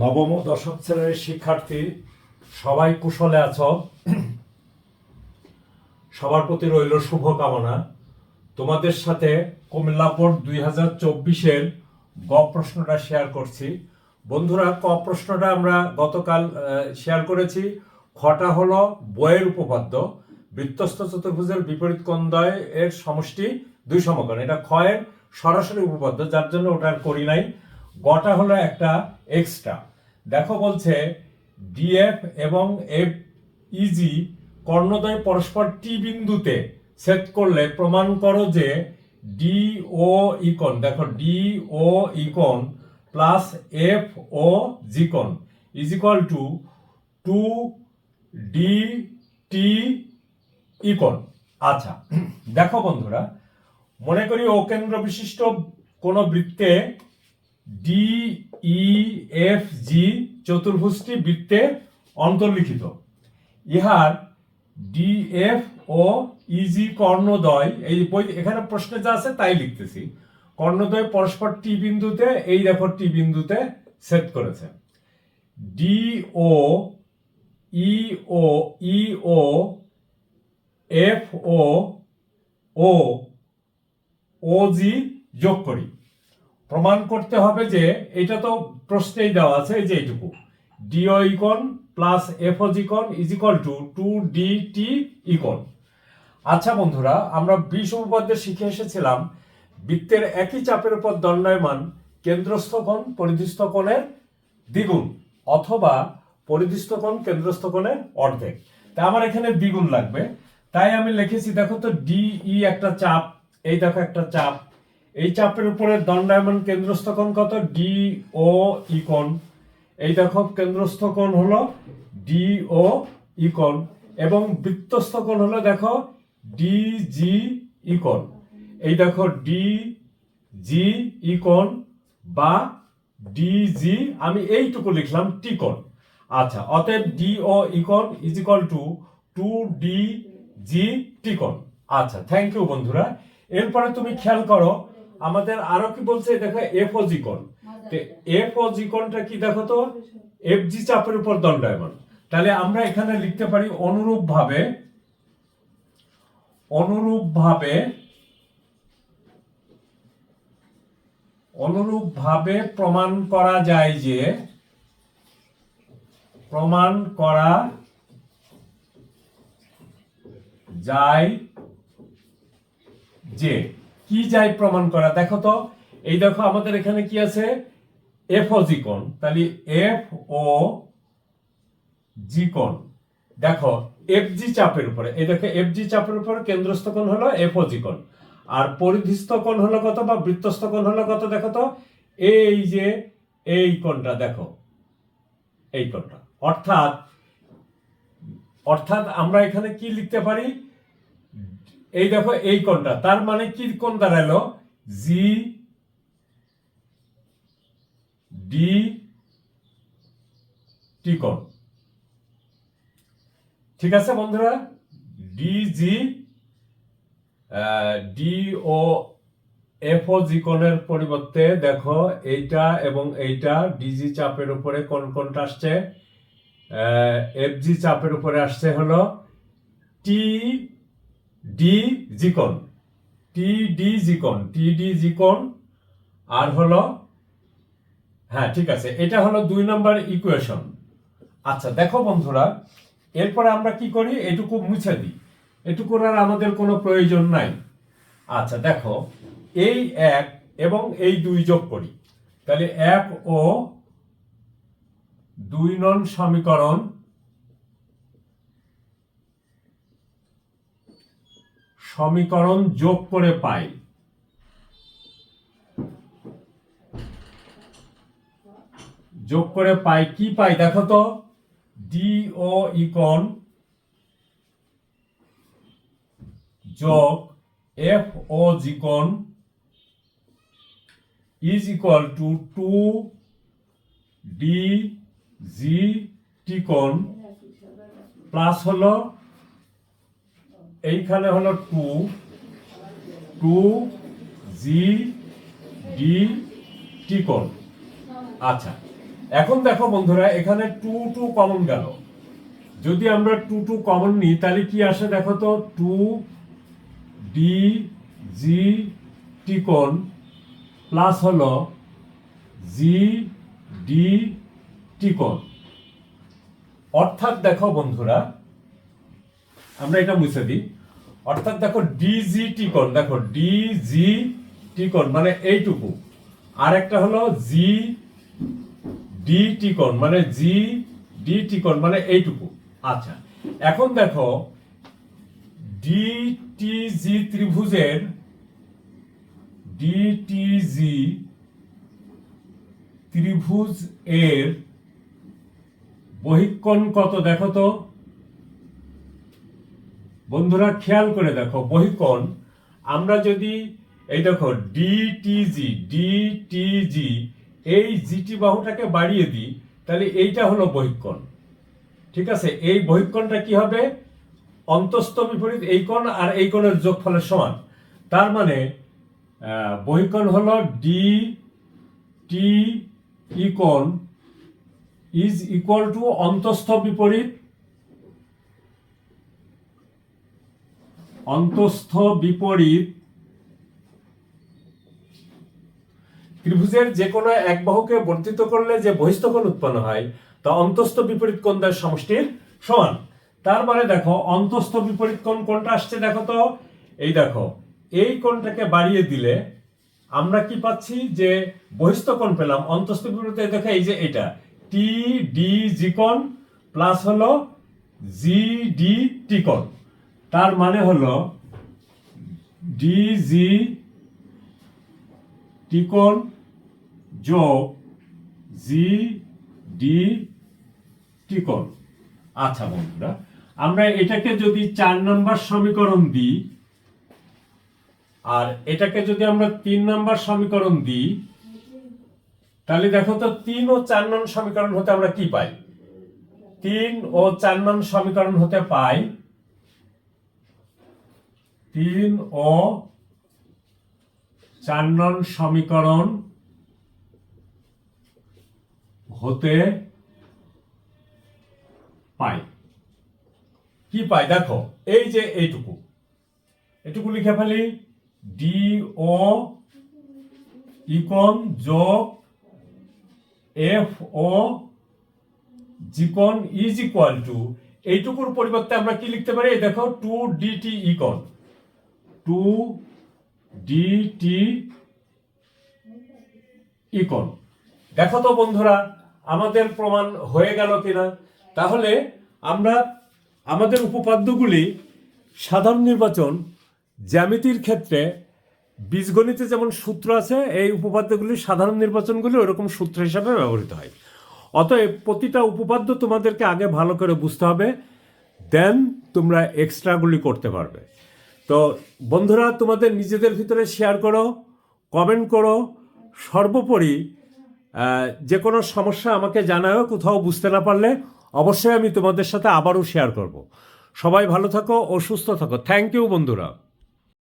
নবম ও দশম শ্রেণির শিক্ষার্থী, সবাই কুশলে আছো। সবার প্রতি রইল শুভকামনা। তোমাদের সাথে কুমিল্লা বোর্ড দুই হাজার চব্বিশের গ প্রশ্নটা শেয়ার করছি। বন্ধুরা, ক প্রশ্নটা আমরা গতকাল শেয়ার করেছি। খটা হলো বইয়ের উপপাদ্য। বৃত্তস্থ চতুর্ভুজের বিপরীত কোণদ্বয় এর সমষ্টি দুই সমকোণ। এটা ক্ষয়ের সরাসরি উপপাদ্য, যার জন্য ওটা আর করি নাই। গটা হলো একটা এক্সট্রা দেখো বলছে ডিএফ এবং এফ ইজি কর্ণদ্বয় পরস্পর টি বিন্দুতে সেট করলে প্রমাণ করো যে ডি ও ইকন দেখো ডি ও ইকন plus F O জিকন is equal to two D T ইকন আচ্ছা দেখো বন্ধুরা, মনে করি ও কেন্দ্র বিশিষ্ট কোন বৃত্তে ডি ই এফ জি চতুর্ভুজটি বৃত্তে অন্তর্লিখিত। ইহার ডি এফ ও ইজি কর্ণদ্বয়, এই বই, এখানে প্রশ্নে যা আছে তাই লিখতেছি। কর্ণদ্বয় পরস্পর টি বিন্দুতে, এই দেখো টি বিন্দুতে সেট করেছে। ডি ও ই ও ই ও এফ ও ও জি যোগ করি। প্রমাণ করতে হবে যে এটা তো প্রশ্নেই দেওয়া আছে, এই যে এইটুকু। ডিও ইকন plus FO জিকন is equal to two D T ইকন আচ্ছা বন্ধুরা, আমরা বিশ উপপাদ্যে শিখে এসেছিলাম, বৃত্তের একই চাপের উপর দণ্ডায়মান কেন্দ্রস্থ কোণ পরিধিস্থ কোণের দ্বিগুণ অথবা পরিধিস্থ কোণ কেন্দ্রস্থ কোণের অর্ধেক। তা আমার এখানে দ্বিগুণ লাগবে। তাই আমি লিখেছি, দেখো তো ডিই একটা চাপ, এই দেখো একটা চাপ এই চাপের উপরে দণ্ডায়মান কেন্দ্রস্থ কোণ কত? ডি ও ইকোণ এই দেখো, কেন্দ্রস্থ কোণ হলো ডি ও ইকোণ এবং বৃত্তস্থ কোণ হলো দেখো ডি জি ইকোণ এই দেখো, ডি জি ইকোণ বা ডি জি, আমি এইটুকু লিখলাম টিকোণ আচ্ছা অতএব D O ইকোণ is equal to two D G টিকোণ আচ্ছা থ্যাংক ইউ বন্ধুরা। এরপরে তুমি খেয়াল করো আমাদের আরও কি বলছে? দেখো এফ ও জিকোণ এফ ও জিকোণটা কি দেখো তো? এফ জি চাপের উপর দণ্ডায়মান। তাহলে আমরা এখানে লিখতে পারি অনুরূপ ভাবে অনুরূপ ভাবে অনুরূপ ভাবে প্রমাণ করা যায় যে প্রমাণ করা যায় যে কি যায় প্রমাণ করা? দেখো তো, এই দেখো আমাদের এখানে কি আছে? এফ ও জিকন তাহলে এফ ও জিকন দেখো এফ জি চাপের উপরে। এই দেখো এফ জি চাপের উপরে কেন্দ্রস্থ কোণ হলো এফ ও জিকন আর পরিধিস্থ কোণ হলো কত বা বৃত্তস্থ কোণ হলো কত দেখো তো? এই যে এই কোণটা দেখো। এই কোণটা। অর্থাৎ অর্থাৎ আমরা এখানে কি লিখতে পারি? এই দেখো, এই কোনটা তার মানে কি কোণ দাঁড়াল? জি ডি টি কোণ। ঠিক আছে বন্ধুরা? D G D O F O G কোণের পরিবর্তে দেখো, এইটা এবং এইটা ডিজি চাপের উপরে কোন কোনটা আসছে? এফ জি চাপের উপরে আসছে হলো টি ডি জিকন টি ডি জিকন টি ডি জিকন আর হলো হ্যাঁ ঠিক আছে, এটা হলো দুই নম্বর ইকুয়েশন আচ্ছা দেখো বন্ধুরা, এরপরে আমরা কি করি? এটুকু মুছে দিই। এটুকুর আর আমাদের কোনো প্রয়োজন নাই। আচ্ছা দেখো, এই এক এবং এই দুই যোগ করি। তাহলে এক ও দুই নন সমীকরণ সমীকরণ যোগ করে পাই। যোগ করে পাই, কি পাই? দেখো তো ডি ও ইকন যোগ F O জিকন is equal to two D G T-con plus হলো এইখানে হলো টু টু জি ডি টিকন আচ্ছা এখন দেখো বন্ধুরা, এখানে টু টু কমন গেল। যদি আমরা টু টু কমন নিই, তাহলে কি আসে দেখো তো? টু ডি জি টিকন প্লাস হলো জি ডি টিকন অর্থাৎ দেখো বন্ধুরা আমরা এটা মুছে দিই। অর্থাৎ দেখো ডিজি টিকন দেখো ডিজি টিকন মানে এইটুকু। আর একটা হলো জি ডি টিকন মানে জি ডি টিকন মানে এইটুকু। আচ্ছা এখন দেখো ডি টি জি ত্রিভুজের ডি টি জি ত্রিভুজ এর বহিকোণ কত দেখো তো? বন্ধুরা খেয়াল করে দেখো বহিকোণ আমরা যদি এই দেখো ডিটিজি ডিটিজি এই জিটি বাহুটাকে বাড়িয়ে দিই তাহলে এইটা হলো বহিকোণ। ঠিক আছে? এই বহিকোণটা কি হবে? অন্তস্থ বিপরীত এই কোণ আর এই কোণের যোগফলের সমান। তার মানে আহ, বহিকোণ হলো ডি টি ই কোণ ইজ ইকুয়াল টু অন্তস্থ বিপরীত অন্তস্থ বিপরীত। ত্রিভুজের যে কোনো এক বাহুকে বর্ধিত করলে যে বহিস্থ কোণ উৎপন্ন হয়, তা অন্তস্থ বিপরীত কোণ দ্বয়ের সমষ্টির সমান। তার মানে দেখো, অন্তস্থ বিপরীত কোণ কোনটা আসছে দেখো তো। এই দেখো, এই কোণটাকে বাড়িয়ে দিলে আমরা কি পাচ্ছি? যে বহিস্থ কোণ পেলাম, অন্তস্থ বিপরীত দেখো, এই যে এটা। টি ডি জি কোণ প্লাস হলো জি ডি টি কোণ। তার মানে হলো ডি জি টিকোণ যোগ জি ডি টিকোণ। আচ্ছা বন্ধুরা, আমরা এটাকে যদি চার নম্বর সমীকরণ দিই, আর এটাকে যদি আমরা তিন নম্বর সমীকরণ দিই, তাহলে দেখো তো তিন ও চার নং সমীকরণ হতে আমরা কি পাই? তিন ও চার নং সমীকরণ হতে পাই তিন ও চার নং সমীকরণ হতে পাই কি পাই দেখো, এই যে এইটুকু। এটুকু লিখে ফেলি। ডি ও ইকন যোগ এফ ও জিকন ইজ ইকুয়াল টু। এইটুকুর পরিবর্তে আমরা কি লিখতে পারি? দেখো, টু ডিটি ইকন টু ডিটি ইকন দেখো তো বন্ধুরা, আমাদের প্রমাণ হয়ে গেল কিনা? তাহলে আমরা আমাদের উপপাদ্যগুলি সাধারণ নির্বাচন, জ্যামিতির ক্ষেত্রে, বীজগণিতে যেমন সূত্র আছে, এই উপপাদ্যগুলি সাধারণ নির্বাচনগুলি ওরকম সূত্র হিসাবে ব্যবহৃত হয়। অতএব প্রতিটা উপপাদ্য তোমাদেরকে আগে ভালো করে বুঝতে হবে দেন তোমরা এক্সট্রাগুলি করতে পারবে। তো বন্ধুরা, তোমাদের নিজেদের ভিতরে শেয়ার করো কমেন্ট করো। সর্বোপরি যে কোনো সমস্যা আমাকে জানাও কোথাও বুঝতে না পারলে অবশ্যই আমি তোমাদের সাথে আবারও শেয়ার করব। সবাই ভালো থাকো ও সুস্থ থাকো। থ্যাংক ইউ বন্ধুরা।